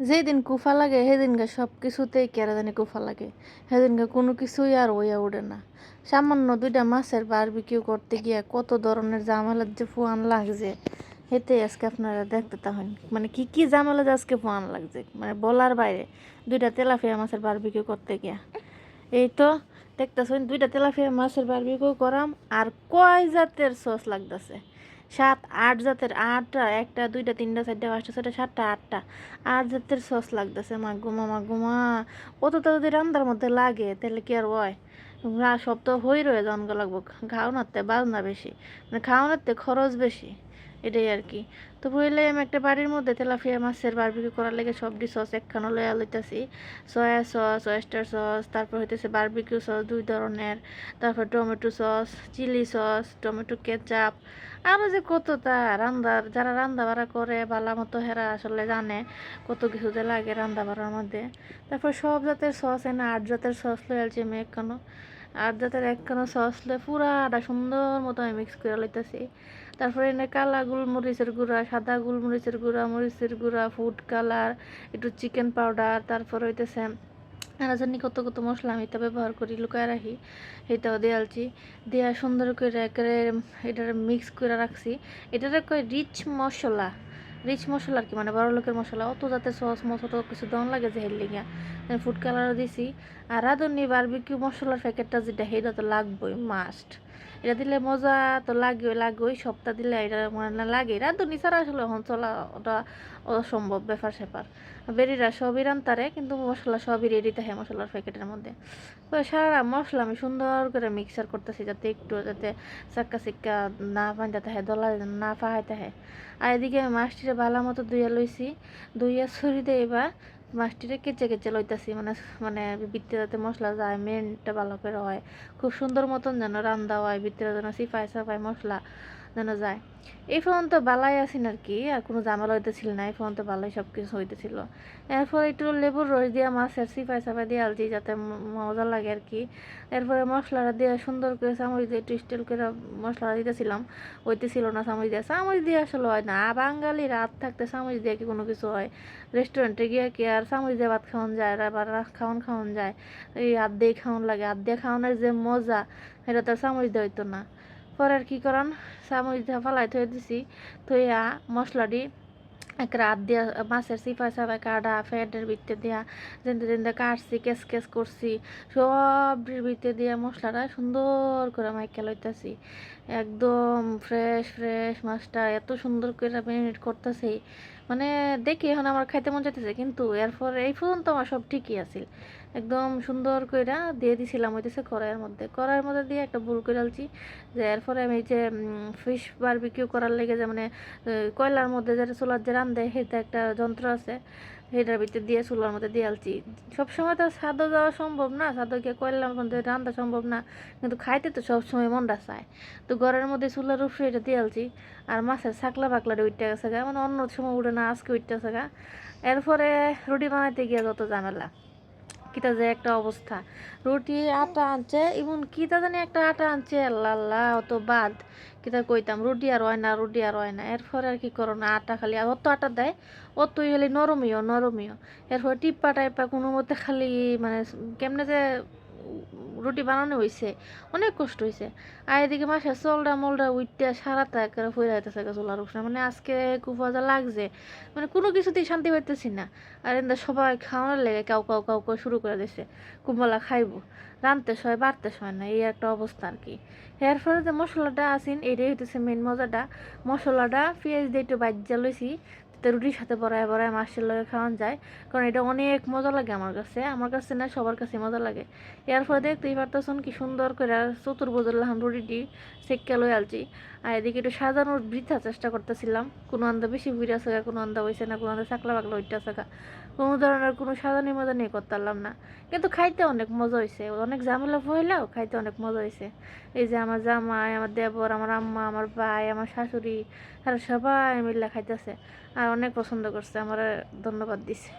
যেদিন কুফা লাগে, সেদিনকে সব কিছুতেই কেরা জানি কুফা লাগে। সেদিনকে কোনো কিছুই আর ওয়া ওঠে না। সামান্য দুইটা মাছের বারবিকিউ করতে গিয়ে কত ধরনের জামালার যে ফুয়ান লাগছে হেতে আজকে আপনারা দেখতে তাহন মানে কি কি জামালা আজকে ফুয়ান লাগছে মানে বলার বাইরে। দুইটা তেলাফিয়া মাছের বারবিকিউ করতে গিয়া। এই তো, দেখতেছেন, দুইটা তেলাফিয়া মাছের বারবিকিউ করাম, আর কয় জাতের সস লাগতেছে? সাত, আট জাতের আটটা, একটা, দুইটা, তিনটা, চারটা, পাঁচটা ছটা সাতটা, আটটা। আট জাতের সস লাগতেছে মা গুমা মা। গুমা অত তো যদি রান্নার মধ্যে লাগে, তাহলে কি আর হয়? সব তো হয়ে রয়ে জনগা লাগবো খাওয়ানোর বাজনা বেশি মানে খাওয়ানোর খরচ বেশি। এটাই আর কি। তো বইলে আমি একটা বাড়ির মধ্যে তেলাফিয়া মাছের বারবিকিউ করার লেগে সবটি সস একখানো লয়া লইতাছি। সয়া সস ওয়েস্টার সস তারপর হইতেছে বারবিকিউ সস দুই ধরনের। তারপর tomato sauce chili sauce tomato ketchup আরও যে কত তা রান্দার যারা রান্না বাড়া করে, বালা মতো হেরা আসলে জানে কত কিছু যে লাগে রান্দা বাড়ার মধ্যে। তারপর সব জাতের সস এনে আট জাতের সস লয়ে আলছি আমি একখানো। আট জাতের একখানো সস লয়ে পুরাটা সুন্দর মতো আমি মিক্স করে লইতেছি। তারপরে এনে কালা গোলমরিচের গুঁড়া, সাদা গোলমরিচের গুঁড়া, মরিচের গুঁড়া ফুড কালার একটু চিকেন পাউডার তারপর হইতেছে, আর জানি কত কত মশলা আমি এটা ব্যবহার করি, লুকায় রাখি এটাও দেয়ালছি। দেয়া সুন্দর করে একেবারে, এটার মিক্স করে রাখছি। এটারে কয় রিচ মশলা। রিচ মশলা আর কি মানে বড় লোকের মশলা, অত যাতে সস মশলা কিছু দন লাগে যে হেললে গিয়া ফুড কালারও দিছি। আর রাঁধুনি বারবিকিউ মশলার প্যাকেটটা যেটা সেটা তো লাগবই মাস্ট এটা দিলে মজা তো লাগবে লাগবেই সপ্তাহ দিলে এটা মানে লাগে। রাঁধুনি ছাড়া আসলে এখন চলা ওটা অসম্ভব ব্যাপার স্যাপার। বেরিরা সবই রান্তারে কিন্তু মশলা সবই রেডি থাকে মশলার প্যাকেটের মধ্যে। সারা মশলা আমি সুন্দর করে মিক্সার করতেছি যাতে একটু যাতে চাক্কা চিক্কা না পাইতে থাকে দলা না পাহাইতে থাকে। আর এদিকে মাছটিরে ভালো মতো ধুইয়া লইছি। ধুইয়া ছড়ি দিয়ে এবার মাছটিরে কেচে কেচে লইতাছি মানে মানে ভিতরে যাতে মশলা যায় মেনটা ভালো করে হয়। খুব সুন্দর মতন যেন রান্দা হয়, ভিতরে যেন সিফাই সাফাই মশলা। যেন যায়। এই ফোন তো বালাই আছেন আর কি, আর কোনো ঝামেলা হইতেছিল না, এই ফোন তো বালাই সব কিছু হইতেছিল। এরপর একটু লেবুর রস দিয়া, মাছের সিফাই সাফাই দিয়ে আলছি যাতে মজা লাগে আর কি। এরপরে মশলাটা দিয়ে সুন্দর করে চামচ দিয়ে একটু স্টিল করে মশলাটা দিতেছিলাম, হইতেছিল না চামচ দিয়ে। চামচ দিয়ে আসলে হয় না বাঙালি রাত থাকতে চামচ দিয়ে কি কোনো কিছু হয়? রেস্টুরেন্টে গিয়ে কি আর চামচ দিয়ে ভাত খাওয়ান যায় আবার খাওয়ান খাওয়ান যায়? এই হাত দিয়ে খাওয়ান লাগে হাত দিয়ে খাওয়ানোর যে মজা, সেটা তো চামচ দিয়ে হইতো না। পরে আর কি করান? চামচ দিয়ে ফালাই থয়ে দিছি। থইয়া মশলাটি এক রাত দিয়া মাছের সিফা সাফা কাটা, ফ্যাটের ভিতরে দিয়া যেতে যেতে কাটছি, কেস কেস করছি সব ভিতরে দিয়া মশলাটা সুন্দর করে মাইকে লইতেছি। একদম ফ্রেশ ফ্রেশ মাছটা এত সুন্দর করে ম্যারিনেট করতেছি। মানে দেখি এখন আমার খাইতে মন চাইতেছে, কিন্তু এরপর এই পর্যন্ত আমার সব ঠিকই আছিল। একদম সুন্দর কইরা দিয়ে দিছিলাম, হইতেছে কড়াইয়ের মধ্যে। কড়াইয়ের মধ্যে দিয়ে একটা ভুল করে আলছি, যে এরপরে আমি যে ফিশ বারবিকিউ করার লেগে যে মানে কয়লার মধ্যে যেটা চুলার যে রান্ধে সেটা একটা যন্ত্র আছে। সেটার ভিতরে দিয়ে চুলার মধ্যে দিয়ে আলছি। সবসময় তো স্বাদও যাওয়া সম্ভব না স্বাদও গিয়ে করলাম রান্ধা সম্ভব না, কিন্তু খাইতে তো সবসময় মনটা চায়। তো ঘরের মধ্যে চুলার উপরে এটা দিয়ে আলছি, আর মাছের ছাকলা পাকলার উঠতে গেছে গা মানে অন্য সময় উঠে না, আজকে উইটটা গা। এরপরে রুটি বানাইতে গিয়ে যত ঝামেলা। কিতা যে একটা অবস্থা। রুটি, আটা আনছে, ইমন কিতা জানি একটা আটা আনছে আল্লাহ অত বাদ। কিতা কইতাম, রুটি আর হয় না, রুটি আর হয় না। এরপর আর কি করো না, আটা খালি, আর অত আটা দেয়, অতই হলে নরমীয় নরমীয়। এরপর টিপ্পা টাইপা কোনো মতে খালি মানে কেমনে যে রুটি বানানো হয়েছে অনেক কষ্ট হয়েছে আর এদিকে মাসের চলডা মোলডা উইটটা সারাটা একেবারে ফুয়ে যাইতেছে চুলার উপরে। মানে আজকে কুফাজা লাগছে মানে কোনো কিছুতেই শান্তি পাইতেছি না। আর এন্দা সবাই খাওয়ানোর লেগে কাউ কাউ কাউ কাউ শুরু করে দিছে কুম্বলা খাইবো, রানতে সয় বাড়তে সয় না, এই একটা অবস্থা আর কি। এর ফলে যে মশলাটা আসিন এটাই হইতেছে মেন মজাটা। মশলাটা পেঁয়াজ দিয়ে একটু বাজ্যা লইছি তো রুটির সাথে বড়ায় বড়ায় মাছের লগে খাওয়ান যায়। কারণ এটা অনেক মজা লাগে আমার কাছে। আমার কাছে না সবার কাছে মজা লাগে। এর ফলে দেখতেই পারতেছেন কি সুন্দর করে চতুর্ভুজের লাহান রুটিটি সেক্কা লই আলছি আর এদিকে একটু সাজানোর বৃথা চেষ্টা করতেছিলাম। কোনো আন্দা বেশি বুড়ি আছে কোনো আন্দা হয়েছে না, কোনো আন্দা চাকলা বাকলা হইতে আছে কোনো ধরনের কোনো সাজানি মজা নিয়ে করতে পারলাম না। কিন্তু খাইতে অনেক মজা হয়েছে অনেক ঝামেলা হইলেও খাইতে অনেক মজা হয়েছে এই যে আমার জামাই, আমার দেবর, আমার আম্মা, আমার ভাই, আমার শাশুড়ি তারা সবাই মিলে খাইতেছে। আর অনেক পছন্দ করছে আমার ধন্যবাদ দিছে।